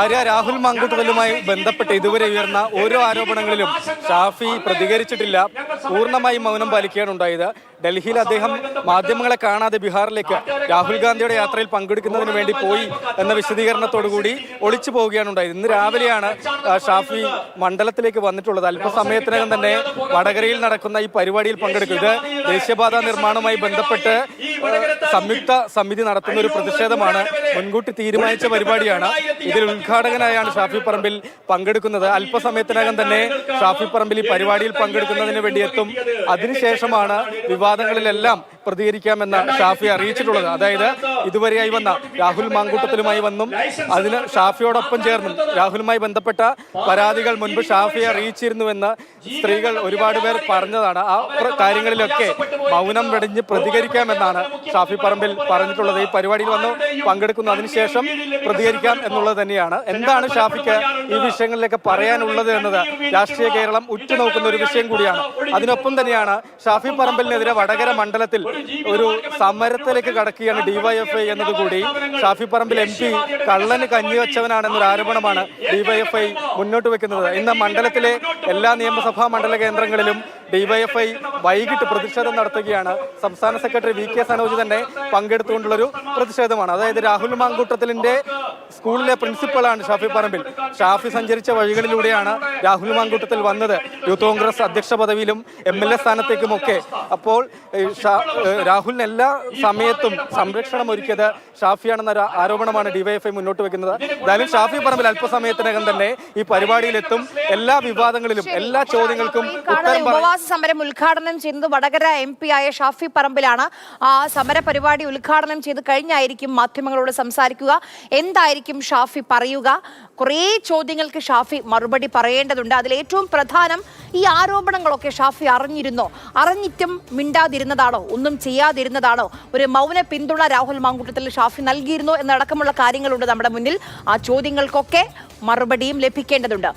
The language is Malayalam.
ആര്യ രാഹുൽ മാങ്കൂട്ടലുമായി ബന്ധപ്പെട്ട് ഇതുവരെ ഉയർന്ന ഓരോ ആരോപണങ്ങളിലും ഷാഫി പ്രതികരിച്ചിട്ടില്ല. പൂർണമായും മൗനം പാലിക്കുകയാണ് ഉണ്ടായത്. ഡൽഹിയിൽ അദ്ദേഹം മാധ്യമങ്ങളെ കാണാതെ ബീഹാറിലേക്ക് രാഹുൽ ഗാന്ധിയുടെ യാത്രയിൽ പങ്കെടുക്കുന്നതിന് വേണ്ടി പോയി എന്ന വിശദീകരണത്തോടുകൂടി ഒളിച്ചു പോവുകയാണ് ഉണ്ടായത്. ഇന്ന് രാവിലെയാണ് ഷാഫി മണ്ഡലത്തിലേക്ക് വന്നിട്ടുള്ളത്. അല്പസമയത്തിനകം തന്നെ വടകരയിൽ നടക്കുന്ന ഈ പരിപാടിയിൽ പങ്കെടുക്കും. ഇത് ദേശീയപാത നിർമ്മാണവുമായി ബന്ധപ്പെട്ട് സംയുക്ത സമിതി നടത്തുന്ന ഒരു പ്രതിഷേധമാണ്. മുൻകൂട്ടി തീരുമാനിച്ച പരിപാടിയാണ്. ഇതിൽ ഉദ്ഘാടകനായാണ് ഷാഫി പറമ്പിൽ പങ്കെടുക്കുന്നത്. അല്പസമയത്തിനകം തന്നെ ഷാഫി പറമ്പിൽ ഈ പരിപാടിയിൽ പങ്കെടുക്കുന്നതിന് വേണ്ടി എത്തും അതിനുശേഷമാണ് വിവാദങ്ങളിലെല്ലാം പ്രതികരിക്കാമെന്ന് ഷാഫി അറിയിച്ചിട്ടുള്ളത്. അതായത് ഇതുവരെയായി വന്ന രാഹുൽ മാങ്കൂട്ടത്തിലുമായി വന്നും അതിന് ഷാഫിയോടൊപ്പം ചേർന്നും രാഹുലുമായി ബന്ധപ്പെട്ട പരാതികൾ മുൻപ് ഷാഫിയെ അറിയിച്ചിരുന്നുവെന്ന് സ്ത്രീകൾ ഒരുപാട് പേർ പറഞ്ഞതാണ്. ആ കാര്യങ്ങളിലൊക്കെ മൗനം വെടിഞ്ഞ് പ്രതികരിക്കാമെന്നാണ് ഷാഫി പറമ്പിൽ പറഞ്ഞിട്ടുള്ളത്. ഈ പരിപാടിയിൽ വന്ന് പങ്കെടുക്കുന്നു. അതിനുശേഷം പ്രതികരിക്കാം എന്നുള്ളത് തന്നെയാണ്. എന്താണ് ഷാഫിക്ക് ഈ വിഷയങ്ങളിലൊക്കെ പറയാനുള്ളത് എന്നത്? രാഷ്ട്രീയ കേരളം ഉറ്റുനോക്കുന്ന ഒരു വിഷയം കൂടിയാണ്. അതിനൊപ്പം തന്നെയാണ് ഷാഫി പറമ്പലിനെതിരെ വടകര മണ്ഡലത്തിൽ ഒരു സമരത്തിലേക്ക് കടക്കുകയാണ് ഡിവൈഎഫ്ഐ എന്നതുകൂടി. ഷാഫി പറമ്പിൽ എം പി കള്ളന് കഞ്ഞിവെച്ചവനാണെന്നൊരു ആരോപണമാണ് ഡിവൈഎഫ്ഐ മുന്നോട്ട് വെക്കുന്നത്. ഇന്ന് മണ്ഡലത്തിലെ എല്ലാ നിയമസഭാ മണ്ഡല കേന്ദ്രങ്ങളിലും ഡിവൈഎഫ്ഐ വൈകിട്ട് പ്രതിഷേധം നടത്തുകയാണ്. സംസ്ഥാന സെക്രട്ടറി വി കെ സനോജ് തന്നെ പങ്കെടുത്തുകൊണ്ടുള്ളൊരു പ്രതിഷേധമാണ്. അതായത് രാഹുൽ മാങ്കൂട്ടത്തിലിന്റെ സ്കൂളിലെ പ്രിൻസിപ്പളാണ് ഷാഫി പറമ്പിൽ. ഷാഫി സഞ്ചരിച്ച വഴികളിലൂടെയാണ് രാഹുൽ മാങ്കൂട്ടത്തിൽ വന്നത്. യൂത്ത് കോൺഗ്രസ് അധ്യക്ഷ പദവിയിലും എം എൽ എ സ്ഥാനത്തേക്കുമൊക്കെ. അപ്പോൾ രാഹുലിന് എല്ലാ സമയത്തും സംരക്ഷണം ഒരുക്കിയത് ഷാഫിയാണെന്ന ആരോപണമാണ് ഡിവൈഎഫ്ഐ മുന്നോട്ട് വെക്കുന്നത്. എന്തായാലും ഷാഫി പറമ്പിൽ അല്പസമയത്തിനകം തന്നെ ഈ പരിപാടിയിലെത്തും. എല്ലാ വിവാദങ്ങളിലും എല്ലാ ചോദ്യങ്ങൾക്കും ഉത്തരം പറയും ഉപവാസ സമരം ഉദ്ഘാടനം ചെയ്യുന്നത് വടകര എം പി ആയ ഷാഫി പറമ്പിലാണ്. ആ സമര പരിപാടി ഉദ്ഘാടനം ചെയ്ത് കഴിഞ്ഞായിരിക്കും മാധ്യമങ്ങളോട് സംസാരിക്കുക. എന്തായിരിക്കും ഷാഫി പറയുക? കുറേ ചോദ്യങ്ങൾക്ക് ഷാഫി മറുപടി പറയേണ്ടതുണ്ട്. അതിൽ ഏറ്റവും പ്രധാനം ഈ ആരോപണങ്ങളൊക്കെ ഷാഫി അറിഞ്ഞിരുന്നോ? അറിഞ്ഞിട്ടും മിണ്ടാതിരുന്നതാണോ? ഒന്നും ചെയ്യാതിരുന്നതാണോ? ഒരു മൗന പിന്തുണ രാഹുൽ മാങ്കൂട്ടത്തിൽ ഷാഫി നൽകിയിരുന്നോ എന്നടക്കമുള്ള കാര്യങ്ങളുണ്ട് നമ്മുടെ മുന്നിൽ. ആ ചോദ്യങ്ങൾക്കൊക്കെ മറുപടിയും ലഭിക്കേണ്ടതുണ്ട്.